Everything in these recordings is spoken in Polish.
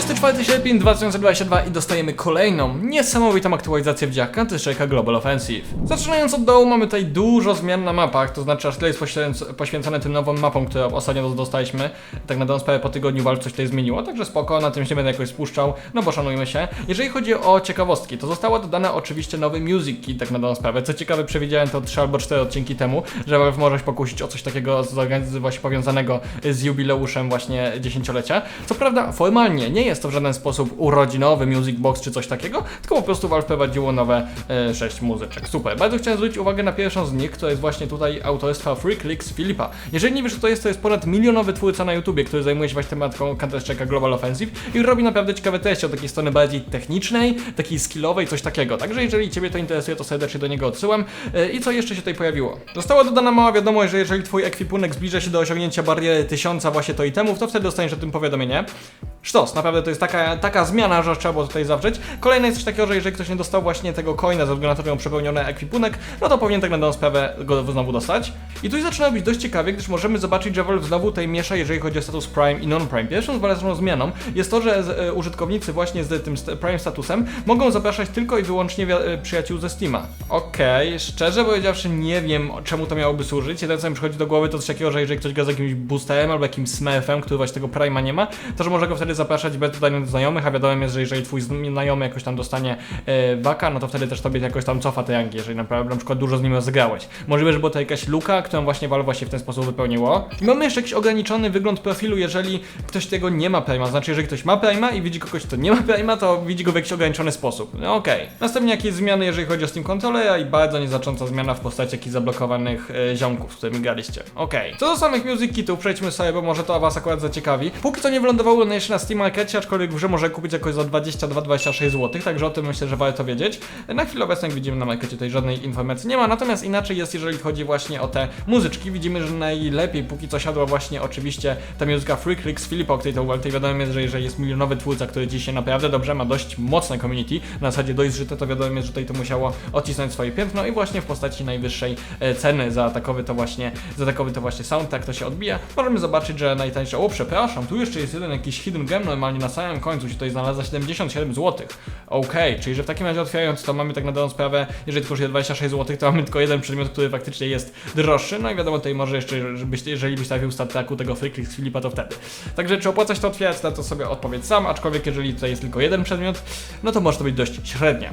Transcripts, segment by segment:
24 sierpień 2022 i dostajemy kolejną niesamowitą aktualizację w dziach Counter-Strike'a Global Offensive. Zaczynając od dołu mamy tutaj dużo zmian na mapach, to znaczy aż tyle jest poświęc- poświęcone tym nowym mapom, które ostatnio dostaliśmy. Tak na dobrą sprawę po tygodniu walk coś tutaj zmieniło, także spoko, na tym się nie będę jakoś spuszczał, no bo szanujmy się. Jeżeli chodzi o ciekawostki, to została dodana oczywiście nowy Music Key, tak na dobrą sprawę. Co ciekawe, przewidziałem to 3 albo 4 odcinki temu, że Valve może się pokusić o coś takiego właśnie powiązanego z jubileuszem właśnie dziesięciolecia. Co prawda formalnie nie jest to w żaden sposób urodzinowy Music Box czy coś takiego, tylko po prostu Valve prowadziło nowe e, 6 muzyczek. Super. Bardzo chciałem zwrócić uwagę na pierwszą z nich, która jest właśnie tutaj autorstwa Free Clicks Filipa. Jeżeli nie wiesz, kto to jest, to jest ponad milionowy twórca na YouTubie, który zajmuje się właśnie tematką Counter-Strike'a Global Offensive i robi naprawdę ciekawe treści od takiej strony bardziej technicznej, takiej skillowej, coś takiego. Także jeżeli Ciebie to interesuje, to serdecznie do niego odsyłam. E, I co jeszcze się tutaj pojawiło? Została dodana mała wiadomość, że jeżeli Twój ekwipunek zbliża się do osiągnięcia bariery 1000 właśnie to itemów, to wtedy dostaniesz o tym powiadomienie. Sztos, naprawdę to jest taka, taka zmiana, że trzeba było tutaj zawrzeć. Kolejne jest coś takiego, że jeżeli ktoś nie dostał właśnie tego coina ze względu na to, że miał przepełniony ekwipunek, no to powinien tak na sprawę go znowu dostać. I tu zaczyna być dość ciekawie, gdyż możemy zobaczyć, że Valve znowu tutaj miesza, jeżeli chodzi o status Prime i Non-Prime. Pierwszą ważną zmianą jest to, że e, użytkownicy właśnie z tym Prime statusem mogą zapraszać tylko i wyłącznie e, przyjaciół ze Steama. Okej, szczerze powiedziawszy nie wiem czemu to miałoby służyć. Jedyne co mi przychodzi do głowy to coś takiego, że jeżeli ktoś gra z jakimś boosterem albo jakimś smurfem, który właśnie tego Prime'a nie ma, to że może go wtedy zapraszać bez dodania znajomych, a wiadomo jest, że jeżeli twój znajomy jakoś tam dostanie e, waka, no to wtedy też tobie jakoś tam cofa te rangi, jeżeli naprawdę na przykład dużo z nim rozegrałeś. Możliwe, że była to jakaś luka, którą właśnie Valve właśnie w ten sposób wypełniło. I mamy jeszcze jakiś ograniczony wygląd profilu, jeżeli ktoś tego nie ma Prime'a, znaczy jeżeli ktoś ma Prime'a i widzi kogoś, kto nie ma Prime'a, to widzi go w jakiś ograniczony sposób. No okej. Następnie jakieś zmiany, jeżeli chodzi o Steam Controllera i bardzo nieznacząca zmiana w postaci jakichś zablokowanych e, ziomków, z którymi graliście. Okej. Co do samych music kitów, przejdźmy sobie, bo może to was akurat zaciekawi. Póki co nie wylądowało jeszcze na Steam Markecie, aczkolwiek w grze może kupić jakoś za 22-26 zł, także o tym myślę, że warto wiedzieć. Na chwilę obecną, jak widzimy na markecie, tutaj żadnej informacji nie ma, natomiast inaczej jest, jeżeli chodzi właśnie o te muzyczki. Widzimy, że najlepiej póki co siadła właśnie oczywiście ta muzyka Free Clicks Filipa, o której to tutaj wiadomo jest, że jeżeli jest milionowy twórca, który dzisiaj naprawdę dobrze ma dość mocne community, na zasadzie dość żyte, to wiadomo jest, że tutaj to musiało odcisnąć swoje piętno i właśnie w postaci najwyższej e, ceny za takowy to właśnie, za takowy to właśnie soundtrack to się odbija. Możemy zobaczyć, że najtańsze, o przepraszam, tu jeszcze jest jeden jakiś hidden gem normalnie na samym końcu się tutaj znalazła 77 zł. Okej, czyli że w takim razie otwierając to mamy tak na dobrą sprawę, jeżeli kosztuje 26 zł, to mamy tylko jeden przedmiot, który faktycznie jest droższy, no i wiadomo tutaj może jeszcze, żebyś, jeżeli byś trafił statku tego Free Clicks Filipa, to wtedy. Także czy opłaca się to otwierać, na to sobie odpowiedz sam, aczkolwiek jeżeli tutaj jest tylko jeden przedmiot, no to może to być dość średnie.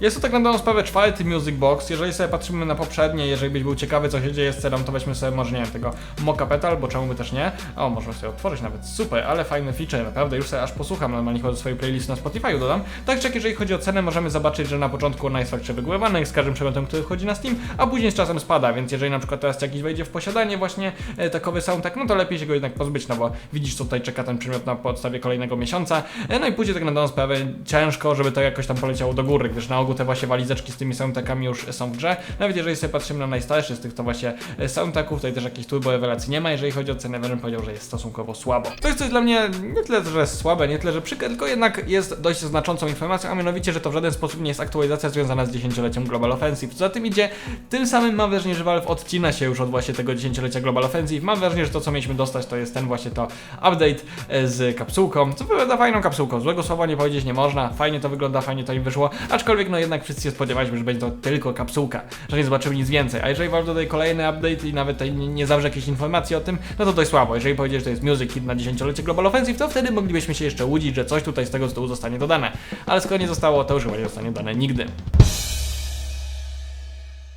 Jest to tak na dobrą sprawę czwarty Music Box. Jeżeli sobie patrzymy na poprzednie, jeżeli byś był ciekawy, co się dzieje z ceną, to weźmy sobie może, nie wiem, tego Mocha Petal, bo czemu by też nie? O, możemy sobie otworzyć nawet. Super, ale fajny feature, naprawdę. Już sobie aż posłucham, normalnie chodzi do swojej playlisty na Spotify dodam. Tak jeżeli chodzi o cenę, możemy zobaczyć, że na początku ona jest faktycznie wygórowana z każdym przedmiotem, który wchodzi na Steam, a później z czasem spada, więc jeżeli na przykład teraz jakiś wejdzie w posiadanie właśnie e, takowy soundtrack, no to lepiej się go jednak pozbyć, no bo widzisz, co tutaj czeka ten przedmiot na podstawie kolejnego miesiąca. E, no i później tak na dobrą sprawę ciężko, żeby to jakoś tam poleciało do góry, gdyż na ogół te właśnie walizeczki z tymi soundtrackami już są w grze. Nawet jeżeli sobie patrzymy na najstarszy z tych to właśnie e, soundtracków, tutaj też jakichś turbo rewelacji nie ma, jeżeli chodzi o cenę, bym powiedział, że jest stosunkowo słabo. To jest coś dla mnie nie tyle, że słabe, nie tyle, że przykre, tylko jednak jest dość znaczącą informacją, a mianowicie, że to w żaden sposób nie jest aktualizacja związana z dziesięcioleciem Global Offensive. Co za tym idzie, tym samym mam wrażenie, że Valve odcina się już od właśnie tego dziesięciolecia Global Offensive. Mam wrażenie, że to, co mieliśmy dostać, to jest ten właśnie to update e, z kapsułką, co wygląda fajną kapsułką. Złego słowa nie powiedzieć nie można, fajnie to wygląda, fajnie to im wyszło, aczkolwiek no jednak wszyscy się spodziewaliśmy, że będzie to tylko kapsułka, że nie zobaczymy nic więcej. A jeżeli Valve dodaje kolejny update i nawet nie, zawrze jakiejś informacji o tym, no to dość słabo. Jeżeli powiedzieć, że to jest Music Kit na dziesięciolecie Global Offensive, to wtedy moglibyśmy się jeszcze łudzić, że coś tutaj z tego tytułu zostanie dodane. Ale skoro nie zostało, to już chyba nie zostanie dodane nigdy.